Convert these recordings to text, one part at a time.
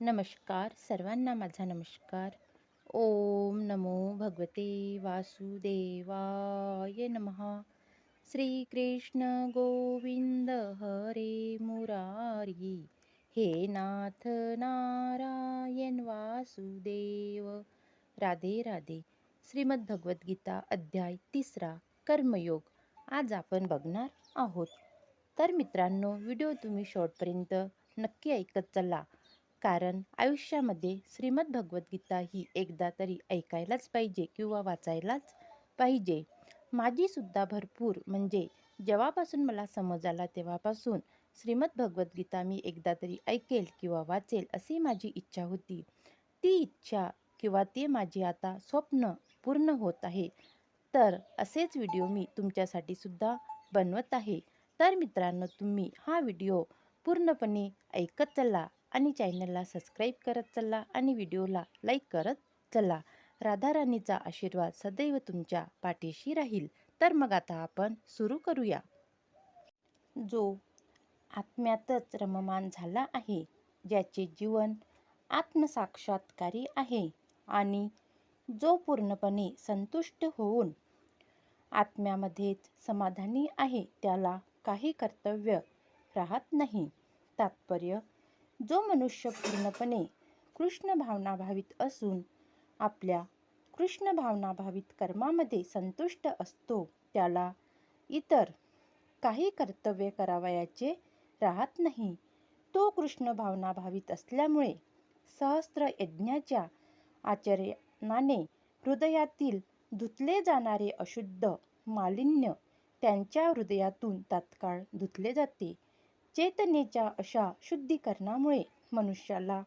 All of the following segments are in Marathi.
नमस्कार सर्वांना माझा नमस्कार. ओम नमो भगवते वासुदेवाय नमः. श्रीकृष्ण गोविंद हरे मुरारी. हे नाथ नारायण वासुदेव. राधे राधे. श्रीमद भगवद्गीता अध्याय तिसरा कर्मयोग. आज आपण बघणार आहोत. तर मित्रांनो व्हिडिओ तुम्ही शॉर्टपर्यंत नक्की ऐकत चला. कारण आयुष्यामध्ये श्रीमद भगवद्गीता ही एकदा तरी ऐकायलाच पाहिजे किंवा वाचायलाच पाहिजे. माझीसुद्धा भरपूर म्हणजे जेव्हापासून मला समज आला तेव्हापासून श्रीमद भगवद्गीता मी एकदा तरी ऐकेल किंवा वाचेल अशी माझी इच्छा होती. ती इच्छा किंवा ते माझे आता स्वप्न पूर्ण होत आहे. तर असेच व्हिडिओ मी तुमच्यासाठी सुद्धा बनवत आहे. तर मित्रांनो तुम्ही हा व्हिडिओ पूर्णपणे ऐकत चला. आणि चॅनलला सबस्क्राईब करत चला आणि व्हिडिओला लाईक करत चला. राधाराणीचा आशीर्वाद सदैव तुमच्या पाठीशी राहील. तर मग आता आपण सुरू करूया. जो आत्म्यातच रममान झाला आहे ज्याचे जीवन आत्मसाक्षात्कारी आहे आणि जो पूर्णपणे संतुष्ट होऊन आत्म्यामध्येच समाधानी आहे त्याला काही कर्तव्य राहत नाही. तात्पर्य जो मनुष्य पूर्णपणे कृष्ण भावनाभावित असून आपल्या कृष्ण भावनाभावित कर्मामध्ये संतुष्ट असतो त्याला इतर काही कर्तव्य करावयाचे राहत नाही. तो कृष्ण भावनाभावित असल्यामुळे सहस्त्र यज्ञाच्या आचरणाने हृदयातील धुतले जाणारे अशुद्ध मालिन्य त्यांच्या हृदयातून तात्काळ धुतले जाते. चेतनेच्या अशा शुद्धीकरणामुळे मनुष्याला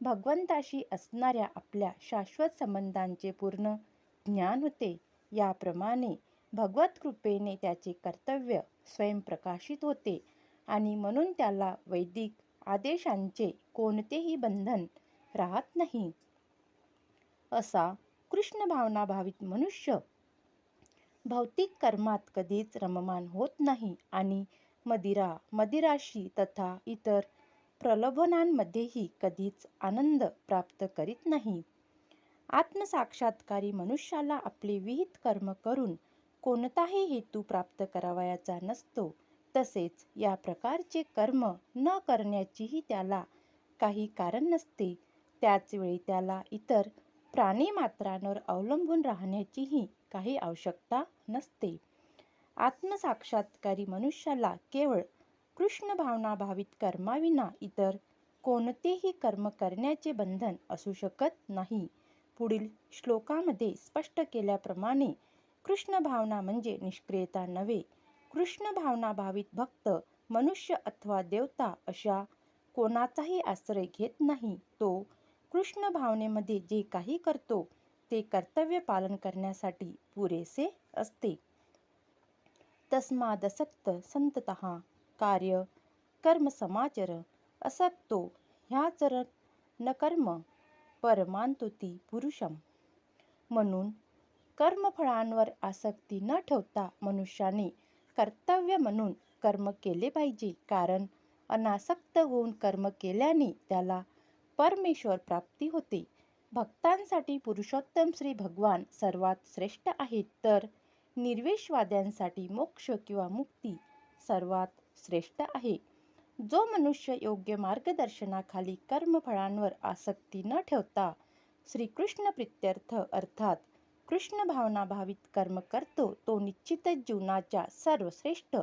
भगवंताशी असणाऱ्या आपल्या शाश्वत संबंधांचे पूर्ण ज्ञान होते. याप्रमाणे भगवत कृपेने त्याचे कर्तव्य स्वयंप्रकाशित होते आणि म्हणून त्याला वैदिक आदेशांचे कोणतेही बंधन राहत नाही. असा कृष्ण भावनाभावित मनुष्य भौतिक कर्मात कधीच रममान होत नाही आणि मदिरा मदिराशी तथा इतर प्रलोभनांमध्येही कधीच आनंद प्राप्त करीत नाही. आत्मसाक्षात्कारी मनुष्याला आपले विहित कर्म करून कोणताही हेतू प्राप्त करावयाचा नसतो तसेच या प्रकारचे कर्म न करण्याचीही त्याला काही कारण नसते. त्याचवेळी त्याला इतर प्राणीमात्रांवर अवलंबून राहण्याचीही काही आवश्यकता नसते. आत्मसाक्षात्कारी मनुष्याला केवळ कृष्ण भावनाभावित कर्माविना इतर कोणतेही कर्म करण्याचे बंधन असू शकत नाही. पुढील श्लोकामध्ये स्पष्ट केल्याप्रमाणे कृष्ण भावना म्हणजे निष्क्रियता नव्हे. कृष्ण भावनाभावित भक्त मनुष्य अथवा देवता अशा कोणाचाही आश्रय घेत नाही. तो कृष्ण भावनेमध्ये जे काही करतो ते कर्तव्य पालन करण्यासाठी पुरेसे असते. तस्मादसक्त संतत. कार्य कर्म समाचर असक्तो ह्याचर न कर्म परमांतुती पुरुषम. म्हणून कर्मफळांवर आसक्ती न ठेवता मनुष्याने कर्तव्य म्हणून कर्म केले पाहिजे. कारण अनासक्त होऊन कर्म केल्याने त्याला परमेश्वर प्राप्ती होते. भक्तांसाठी पुरुषोत्तम श्री भगवान सर्वात श्रेष्ठ आहेत. तर निर्वेशवाद्यांसाठी मोक्ष किंवा मुक्ती सर्वात श्रेष्ठ आहे. जो मनुष्य योग्य मार्गदर्शनाखाली कर्मफळांवर आसक्ती न ठेवता श्रीकृष्ण प्रित्यर्थ अर्थात कृष्ण भावनाभावित कर्म करतो तो निश्चितच जीवनाच्या सर्वश्रेष्ठ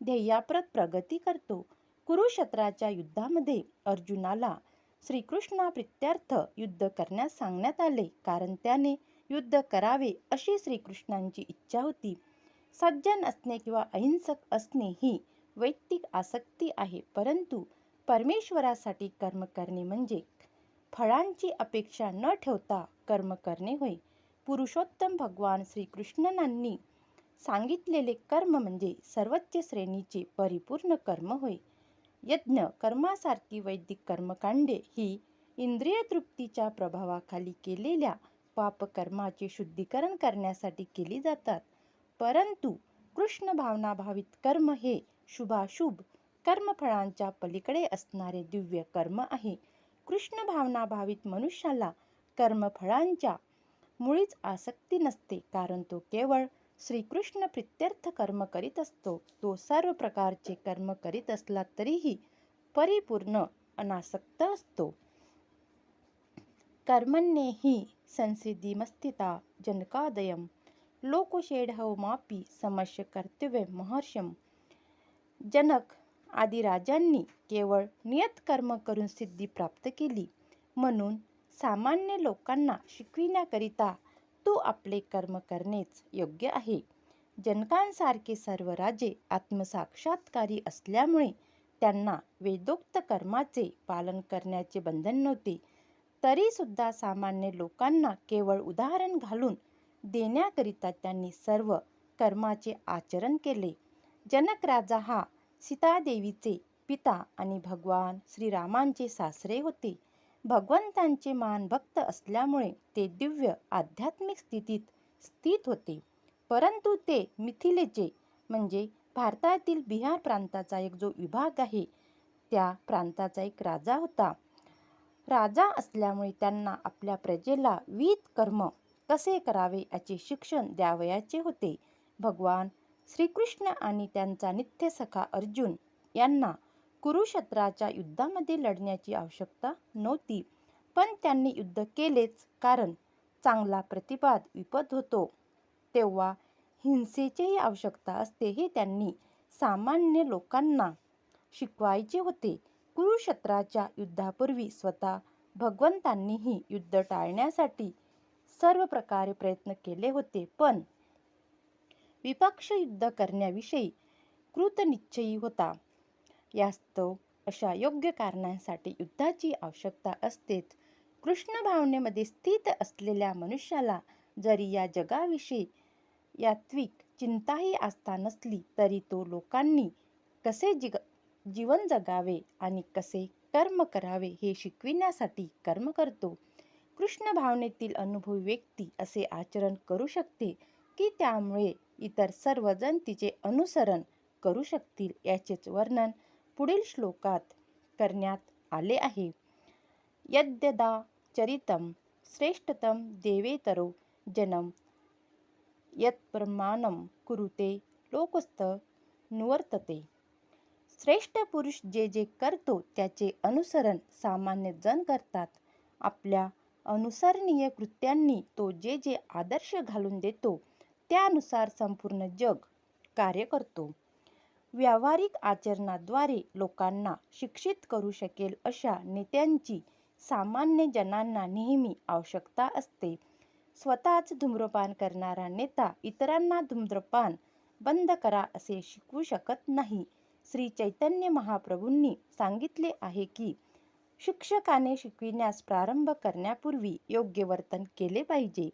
ध्येयाप्रत प्रगती करतो. कुरुक्षेत्राच्या युद्धामध्ये अर्जुनाला श्रीकृष्णा प्रित्यर्थ युद्ध करण्यास सांगण्यात आले कारण त्याने युद्ध करावे अशी श्रीकृष्णांची इच्छा होती. सज्जन असणे किंवा अहिंसक असणे ही वैयक्तिक आसक्ती आहे परंतु परमेश्वरासाठी कर्म करणे म्हणजे फळांची अपेक्षा न ठेवता कर्म करणे होय. पुरुषोत्तम भगवान श्रीकृष्णनांनी सांगितलेले कर्म म्हणजे सर्वोच्च श्रेणीचे परिपूर्ण कर्म होय. यज्ञ कर्मासारखी वैदिक कर्मकांडे ही इंद्रिय तृप्तीच्या प्रभावाखाली केलेल्या पापकर्माचे शुद्धीकरण करण्यासाठी केली जातात. परंतु कृष्ण भावनाभावित कर्म हे शुभाशुभ कर्मफळांच्या पलीकडे असणारे दिव्य कर्म आहे. कृष्ण भावनाभावित मनुष्याला कर्मफळांच्या मुळीच आसक्ती नसते कारण तो केवळ श्रीकृष्ण प्रित्यर्थ कर्म करीत असतो. तो सर्व प्रकारचे कर्म करीत असला तरीही परिपूर्ण अनासक्त असतो. कर्मण्ये ही संसिद्धिमस्थिता जनकादयं। लोकषेढवमापी समस्य कर्तव्य महर्षम। जनक आदी राजांनी केवळ नियत कर्म करून सिद्धी प्राप्त केली. म्हणून सामान्य लोकांना शिकविण्याकरिता तू आपले कर्म करणेच योग्य आहे. जनकांसारखे सर्व राजे आत्मसाक्षात्कारी असल्यामुळे त्यांना वेदोक्त कर्माचे पालन करण्याचे बंधन नव्हते. तरीसुद्धा सामान्य लोकांना केवळ उदाहरण घालून देण्याकरिता त्यांनी सर्व कर्माचे आचरण केले. जनक राजा हा सीतादेवीचे पिता आणि भगवान श्रीरामांचे सासरे होते. भगवंतांचे मानभक्त असल्यामुळे ते दिव्य आध्यात्मिक स्थितीत स्थित होते. परंतु ते मिथिलेचे म्हणजे भारतातील बिहार प्रांताचा एक जो विभाग आहे त्या प्रांताचा एक राजा होता. राजा असल्यामुळे त्यांना आपल्या प्रजेला वीत कर्म कसे करावे याचे शिक्षण द्यावयाचे होते. भगवान श्रीकृष्ण आणि त्यांचा नित्य सखा अर्जुन यांना कुरुक्षेत्राच्या युद्धामध्ये लढण्याची आवश्यकता नव्हती. पण त्यांनी युद्ध केलेच कारण चांगला प्रतिपाद विपद होतो. तेव्हा हिंसेचीही आवश्यकता असते हे त्यांनी सामान्य लोकांना शिकवायचे होते. कुरुक्षेत्राच्या युद्धापूर्वी स्वतः भगवंतांनीही युद्ध टाळण्यासाठी सर्व प्रकारे प्रयत्न केले होते. पण विपक्ष युद्ध करण्याविषयी कृतनिश्चयी होता. यास्तव अशा योग्य कारणांसाठी युद्धाची आवश्यकता असतेच. कृष्ण भावनेमध्ये स्थित असलेल्या मनुष्याला जरी या जगाविषयी यात्विक चिंताही असता नसली तरी तो लोकांनी कसे जिग जीवन जगावे आणि कसे कर्म करावे हे शिकविण्यासाठी कर्म करतो. कृष्ण भावनेतील अनुभवी व्यक्ती असे आचरण करू शकते की त्यामुळे इतर सर्वजण तिचे अनुसरण करू शकतील याचेच वर्णन पुढील श्लोकात करण्यात आले आहे. यद्यदा चरितम श्रेष्ठतम देवेतरो जनम यत्प्रमाणम कुरुते लोकस्थ नुवर्तते. श्रेष्ठ पुरुष जे जे करतो त्याचे अनुसरण सामान्य जण करतात. आपल्या अनुसरणीय कृत्यांनी तो जे जे आदर्श घालून देतो त्यानुसार संपूर्ण जग कार्य करतो. व्यावहारिक आचरणाद्वारे लोकांना शिक्षित करू शकेल अशा नेत्यांची सामान्य जनांना नेहमी आवश्यकता असते. स्वतःच धूम्रपान करणारा नेता इतरांना धूम्रपान बंद करा असे शिकवू शकत नाही. श्री चैतन्य महाप्रभूंनी सांगितले आहे की शिक्षकाने शिकविण्यास प्रारंभ करण्यापूर्वी योग्य वर्तन केले पाहिजे.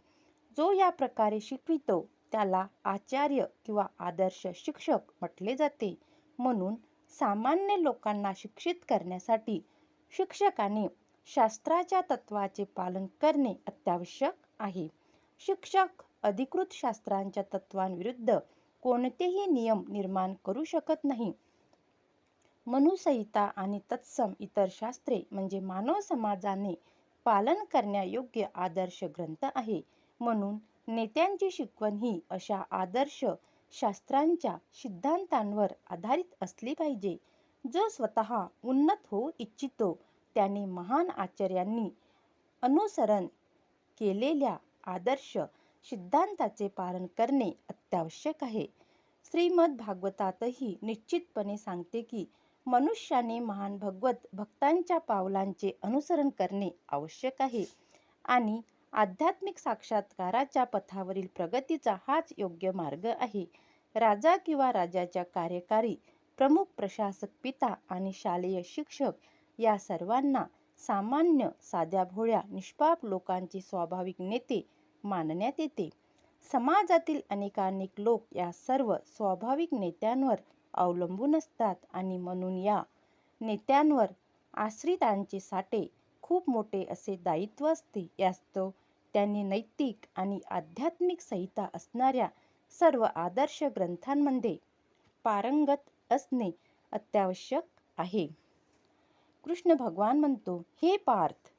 जो या प्रकारे शिकवितो त्याला आचार्य किंवा आदर्श शिक्षक म्हटले जाते. म्हणून सामान्य लोकांना शिक्षित करण्यासाठी शिक्षकाने शास्त्राच्या तत्वाचे पालन करणे अत्यावश्यक आहे. शिक्षक अधिकृत शास्त्रांच्या तत्वांविरुद्ध कोणतेही नियम निर्माण करू शकत नाही. मनुसंहिता आणि तत्सम इतर शास्त्रे म्हणजे मानव समाजाने पालन करण्यायोग्य आदर्श ग्रंथ आहे. म्हणून नेत्यांची शिकवण ही अशा आदर्श शास्त्रांच्या सिद्धांतांवर आधारित असली पाहिजे. जो स्वतः उन्नत होऊ इच्छितो त्याने महान आचार्यांनी अनुसरण केलेल्या आदर्श सिद्धांताचे पालन करणे अत्यावश्यक आहे. श्रीमद भागवतातही निश्चितपणे सांगते की मनुष्याने महान भगवत भक्तांच्या पावलांचे अनुसरण करणे आवश्यक आहे. आणि आध्यात्मिक साक्षात्काराच्या पथावरील प्रगतीचा हाच योग्य मार्ग आहे. राजा किंवा राजाच्या कार्यकारी प्रमुख प्रशासक पिता आणि शालेय शिक्षक या सर्वांना सामान्य साध्या भोळ्या निष्पाप लोकांचे स्वाभाविक नेते मानण्यात येते. समाजातील अनेकानेक लोक या सर्व स्वाभाविक नेत्यांवर अवलंबून असतात आणि म्हणून या नेत्यांवर आश्रितांचे साठे खूप मोठे असे दायित्व असते. यास्तव त्यांनी नैतिक आणि आध्यात्मिक संहिता असणाऱ्या सर्व आदर्श ग्रंथांमध्ये पारंगत असणे अत्यावश्यक आहे. कृष्ण भगवान म्हणतो हे पार्थ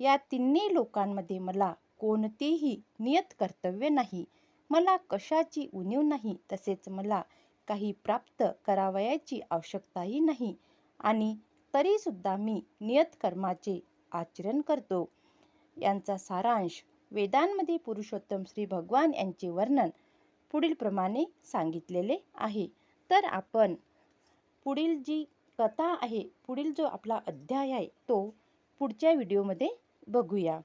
या तिन्ही लोकांमध्ये मला कोणतेही नियत कर्तव्य नाही. मला कशाची उणीव नाही तसेच मला काही प्राप्त करावयाची आवश्यकताही नाही. आणि तरीसुद्धा मी नियत कर्माचे आचरण करतो. यांचा सारांश वेदांमध्ये पुरुषोत्तम श्री भगवान यांचे वर्णन पुढील प्रमाणे सांगितलेले आहे. तर आपण पुढील जी कथा आहे पुढील जो आपला अध्याय आहे तो पुढच्या व्हिडिओमध्ये बघूया.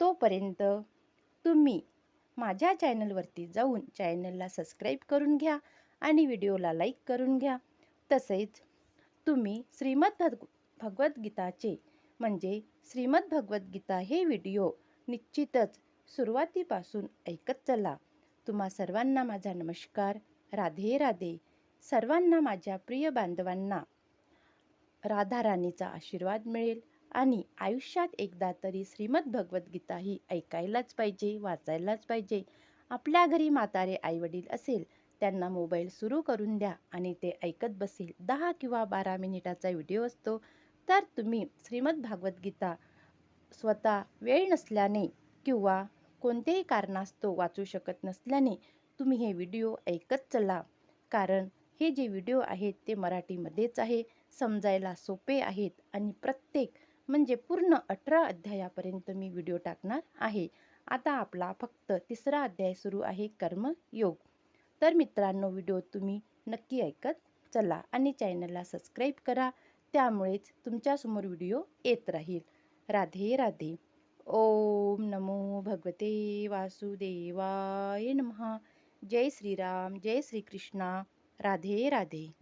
तोपर्यंत तुम्ही माझ्या चॅनलवरती जाऊन चॅनलला सबस्क्राईब करून घ्या. आणि व्हिडिओला लाईक करून घ्या. तसेच तुम्ही श्रीमद भग भगवद्गीताचे म्हणजे श्रीमद भगवद्गीता हे व्हिडिओ निश्चितच सुरुवातीपासून ऐकत चला. तुम्हा सर्वांना माझा नमस्कार. राधे राधे. सर्वांना माझ्या प्रिय बांधवांना राधाराणीचा आशीर्वाद मिळेल आणि आयुष्यात एकदा तरी श्रीमद भगवद्गीता ही ऐकायलाच पाहिजे वाचायलाच पाहिजे. आपल्या घरी म्हातारे आईवडील असेल त्यांना मोबाईल सुरू करून द्या आणि ते ऐकत बसेल दहा किंवा बारा मिनिटाचा व्हिडिओ असतो तर तुम्ही श्रीमद भागवद्गीता स्वतः वेळ नसल्याने किंवा कोणतेही कारणास्तव वाचू शकत नसल्याने तुम्ही हे व्हिडिओ ऐकत चला. कारण हे जे व्हिडिओ आहेत ते मराठीमध्येच आहे समजायला सोपे आहेत आणि प्रत्येक म्हणजे पूर्ण अठरा अध्यायापर्यंत मी व्हिडिओ टाकणार आहे. आता आपला फक्त तिसरा अध्याय सुरू आहे कर्मयोग. तर मित्रांनो व्हिडिओ तुम्ही नक्की ऐकत चला आणि चॅनलला सबस्क्राईब करा. त्यामुळेच तुमच्यासमोर व्हिडिओ येत राहील. राधे राधे. ओम नमो भगवते वासुदेवाय नमः. जय श्रीराम जय श्रीकृष्णा. राधे राधे.